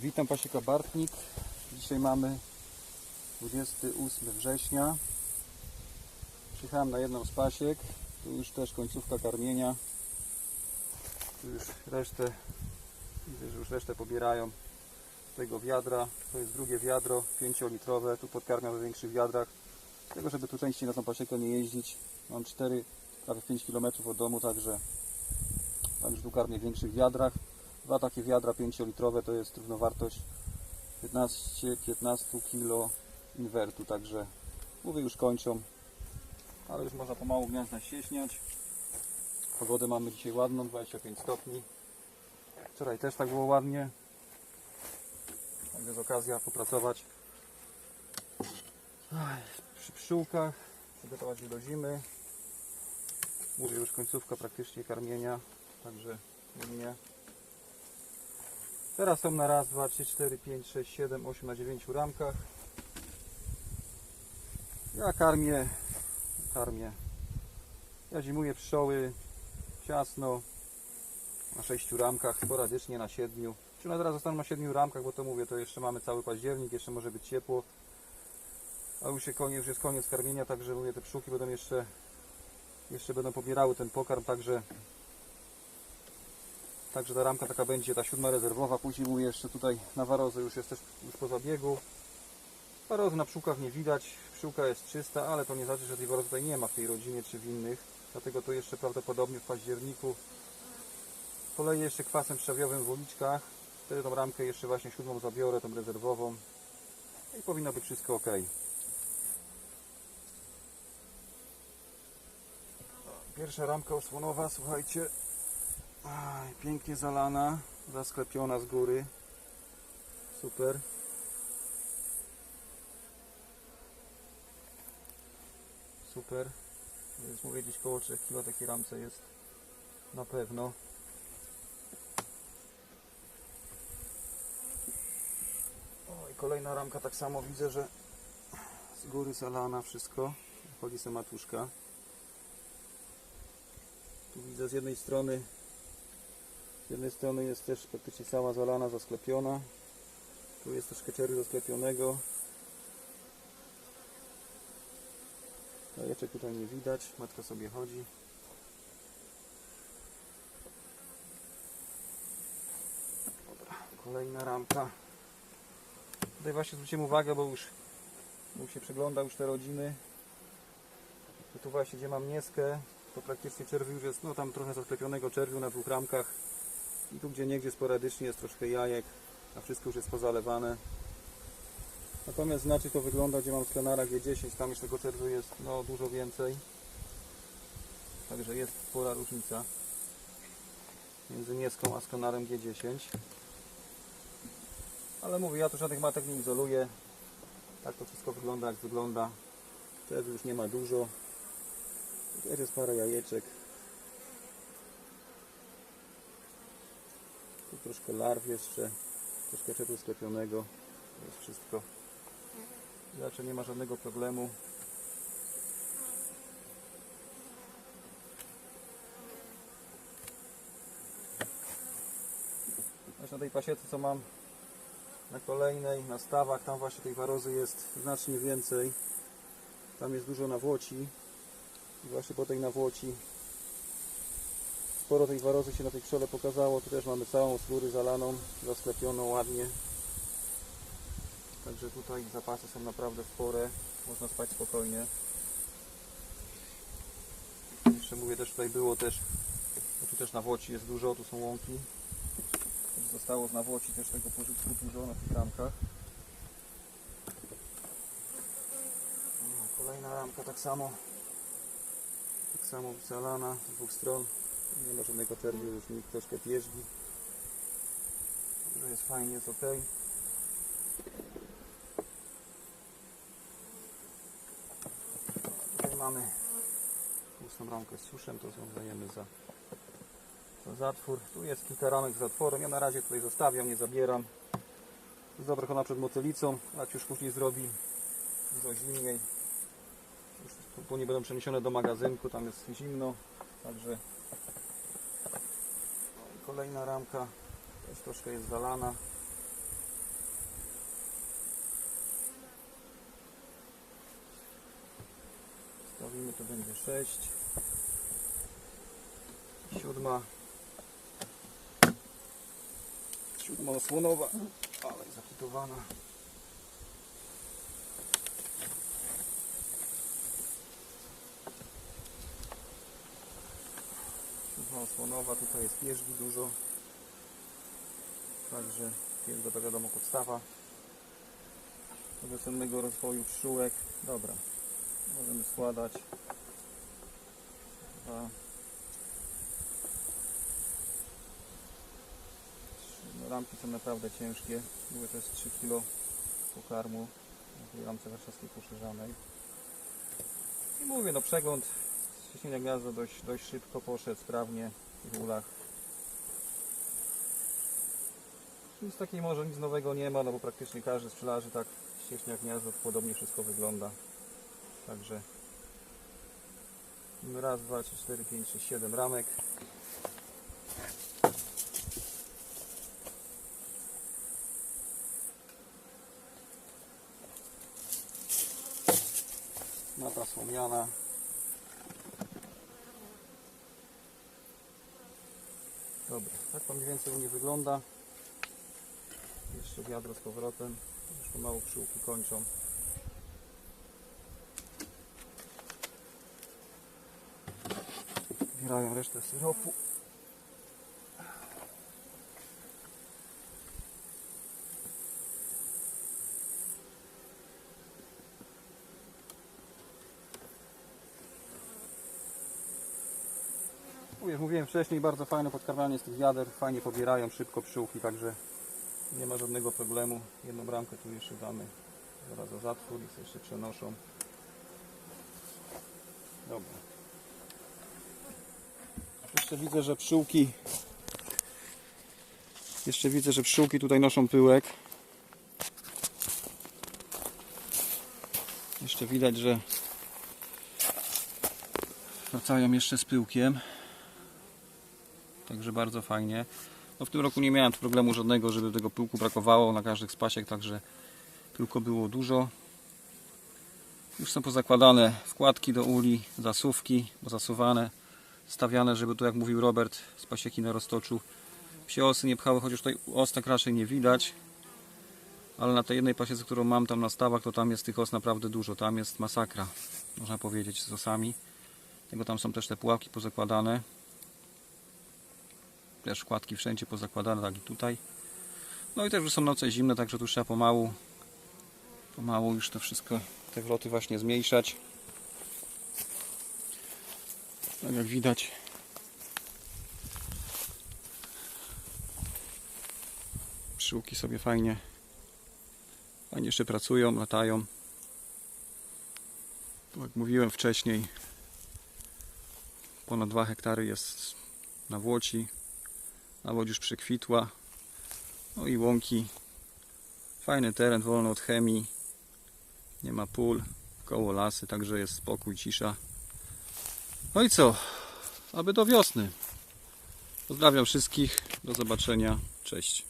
Witam Pasieka Bartnik. Dzisiaj mamy 28 września. Przyjechałem na jedną z pasiek. Tu już też końcówka karmienia. Tu już resztę, widzę, że już resztę pobierają tego wiadra. To jest drugie wiadro, 5-litrowe. Tu podkarmiam we większych wiadrach. Tego, żeby tu częściej na tą pasiekę nie jeździć. Mam 4, prawie 5 km od domu, także tam już tu karmię w większych wiadrach. Dwa takie wiadra 5-litrowe to jest równowartość 15-15 kg inwertu, także mówię już kończą, ale już można pomału gniazda ścieśniać. Pogodę mamy dzisiaj ładną, 25 stopni. Wczoraj też tak było ładnie. Także jest okazja popracować przy pszczółkach, przygotować je do zimy. Mówię już końcówka praktycznie karmienia, także u mnie. Teraz są na raz, dwa, trzy, cztery, pięć, sześć, siedem, osiem na dziewięciu ramkach. Ja karmię, karmię. Ja zimuję pszczoły ciasno na sześciu ramkach, sporadycznie na siedmiu. Czy na teraz zostaną na siedmiu ramkach, bo to mówię, to jeszcze mamy cały październik, jeszcze może być ciepło. A już, się koniec, już jest koniec karmienia, także mówię, te pszczółki będą jeszcze, jeszcze będą pobierały ten pokarm, także Także ta ramka taka będzie, ta siódma rezerwowa. Później mówię jeszcze tutaj na warozę już jest też już po zabiegu. Warozy na pszczółkach nie widać. Pszczółka jest czysta, ale to nie znaczy, że tej warozy tutaj nie ma w tej rodzinie czy w innych. Dlatego to jeszcze prawdopodobnie w październiku poleję jeszcze kwasem szczawiowym w uliczkach. Wtedy tą ramkę jeszcze właśnie siódmą zabiorę, tą rezerwową. I powinno być wszystko ok. Pierwsza ramka osłonowa, słuchajcie, Aj, pięknie zalana, zasklepiona z góry. Super. Super. Więc mówię gdzieś koło 3 kg takiej ramce jest na pewno. O, i kolejna ramka tak samo widzę, że z góry zalana wszystko. Chodzi se matuszka. Tu widzę z jednej strony z jednej strony jest też praktycznie cała zalana, zasklepiona. Tu jest troszkę czerwiu zasklepionego. Jajeczek tutaj nie widać, matka sobie chodzi. Dobra, kolejna ramka. Tutaj właśnie zwróciłem uwagę, bo już, bo się przegląda już te rodziny. że Tu właśnie gdzie mam nieskę, to praktycznie czerwiu już jest, no tam trochę zasklepionego czerwiu na dwóch ramkach. I tu gdzie niegdzie sporadycznie jest troszkę jajek, a wszystko już jest pozalewane. Natomiast inaczej to wygląda, gdzie mam sklenara G10, tam już tego czerwiu jest no, dużo więcej. Także jest spora różnica między nieską a sklenarem G10. Ale mówię, ja tu żadnych matek nie izoluję. Tak to wszystko wygląda jak wygląda. Czerwiu już nie ma dużo. Też jest parę jajeczek. Troszkę larw jeszcze, troszkę czepu sklepionego. To jest wszystko. Raczej nie ma żadnego problemu. Właśnie na tej pasiece co mam na kolejnej, na stawach, tam właśnie tej warozy jest znacznie więcej. Tam jest dużo nawłoci. I właśnie po tej nawłoci sporo tej warozy się na tej pszczole pokazało. Tu też mamy całą skórę zalaną, zasklepioną ładnie. Także tutaj zapasy są naprawdę spore. Można spać spokojnie. Jeszcze mówię, też tutaj było też, bo tu też na Włoci jest dużo, tu są łąki. Zostało z nawłoci też tego pożytku dużo na tych ramkach. No, Kolejna ramka tak samo. Tak samo zalana z dwóch stron. Nie ma żadnego czerwiu, już mi troszkę pierzgi. Jest fajnie, jest ok. Tutaj mamy pustą ramkę z suszem, to są za, za zatwór. Tu jest kilka ramek z zatworem, ja na razie tutaj zostawiam, nie zabieram. Zabrakona przed motylicą, jak już później zrobi dużo zimniej. Już później będą przeniesione do magazynku, tam jest zimno, także no kolejna ramka też troszkę jest zalana. Stawimy to będzie 6. Siódma. Siódma osłonowa, ale zakutowana. Siódma osłonowa, tutaj jest pierzgi dużo. Także pierzga to wiadomo podstawa do wiosennego rozwoju pszczółek. Dobra, możemy składać. Dwa. No, ramki są naprawdę ciężkie. Były też 3 kg pokarmu tej ramce warszawskiej poszerzanej. I mówię, no przegląd ściśnienia gniazda dość, dość szybko poszedł, sprawnie w ulach. Nic takiej może nic nowego nie ma, no bo praktycznie każdy pszczelarzy tak ścieśnia gniazdo, podobnie wszystko wygląda. Także raz, dwa, trzy, cztery, pięć, sześć, siedem ramek. Mata słomiana. Dobra, tak to mniej więcej u mnie wygląda. Jeszcze wiadro z powrotem. Już pomału pszczółki kończą. Zbierają resztę syropu. Mówię, mówiłem wcześniej, bardzo fajne podkarmianie z tych wiader, fajnie pobierają szybko pszczółki, także nie ma żadnego problemu. Jedną bramkę tu jeszcze damy zaraz za zatwór i jeszcze przenoszą. Dobra. Jeszcze widzę, że pszczółki jeszcze widzę, że pszczółki tutaj noszą pyłek. Jeszcze widać, że wracają jeszcze z pyłkiem. Także bardzo fajnie. No w tym roku nie miałem problemu żadnego, żeby tego pyłku brakowało na każdych spasiach, także pyłko było dużo. Już są pozakładane wkładki do uli, zasuwki, pozasuwane, stawiane, żeby tu jak mówił Robert z pasieki na roztoczu psie osy nie pchały, chociaż tutaj os tak raczej nie widać. Ale na tej jednej pasiece, którą mam tam na stawach, to tam jest tych os naprawdę dużo. Tam jest masakra, można powiedzieć, z osami. Tego tam są też te pułapki pozakładane. Też wkładki wszędzie pozakładane, tak i tutaj. No i też już są noce zimne, także tu trzeba pomału, pomału już to wszystko, te wloty właśnie zmniejszać. Tak jak widać. Pszczółki sobie fajnie, fajnie jeszcze pracują, latają. Tak Jak mówiłem wcześniej, ponad 2 hektary jest na Włoci. Nawodź już przekwitła. No i łąki. Fajny teren, wolny od chemii. Nie ma pól, koło lasy, także jest spokój, cisza. No i co? Aby do wiosny. Pozdrawiam wszystkich. Do zobaczenia. Cześć.